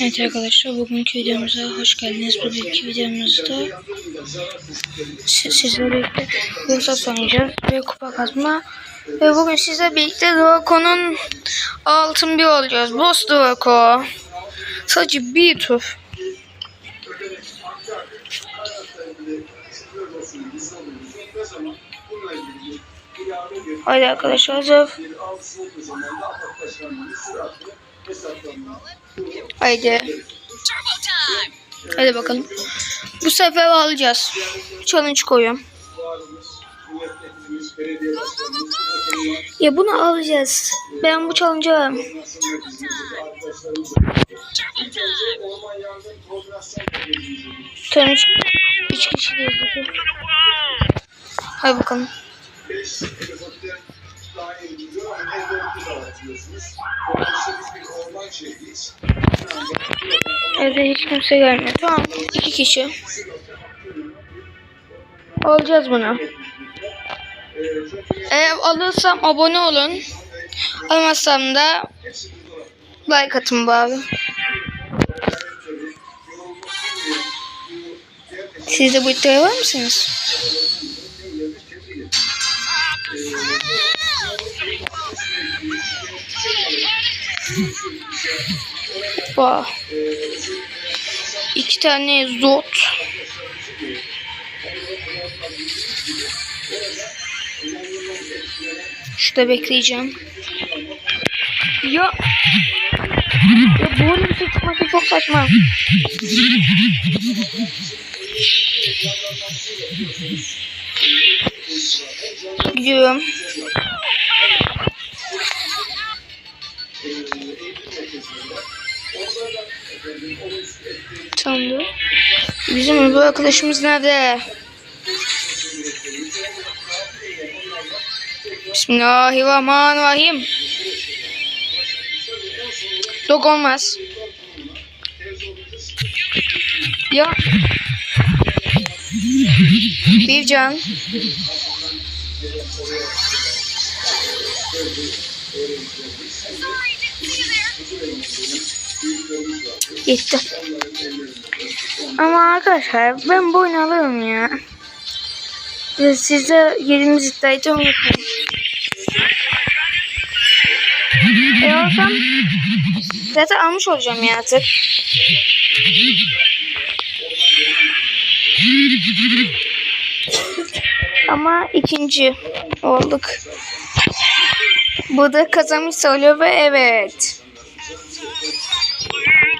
Evet arkadaşlar bugünkü videomuza hoş geldiniz. Bugünkü videomuzda si- sizlerle birlikte Bursa oynayacağız ve kupa kazma. Ve bugün sizle birlikte Draco'nun altın bir olacağız. Boss Draco. Sadece bir tur. Haydi arkadaşlar hazır. Haydi. Hadi bakalım. Bu sefer alacağız. Challenge koyuyorum. Ya bunu alacağız. Ben bu challenge'ı varım. 3 kişi değil. Hadi bakalım. Evde hiç kimse gelmiyor. Tamam. iki kişi. Alacağız bunu. Eğer alırsam abone olun. Almazsam da like atın bari. Siz de bu iddiaya var mısınız? Vah. İki tane zot. Şurada bekleyeceğim. Ya. Ya bu oyunun bir şey çıkması çok saçma. Gidiyorum. Tamamdır. Bizim bu arkadaşımız nerede? Bismillahirrahmanirrahim. Dok olmaz. Ya. Bir can. Gitti. Ama arkadaşlar ben bu oyunu alırım ya. Size yerimiz iddiayı unutmayın. E alsam zaten almış olacağım ya artık. Ama ikinci olduk. Bu da kazanmış oluyor ve evet.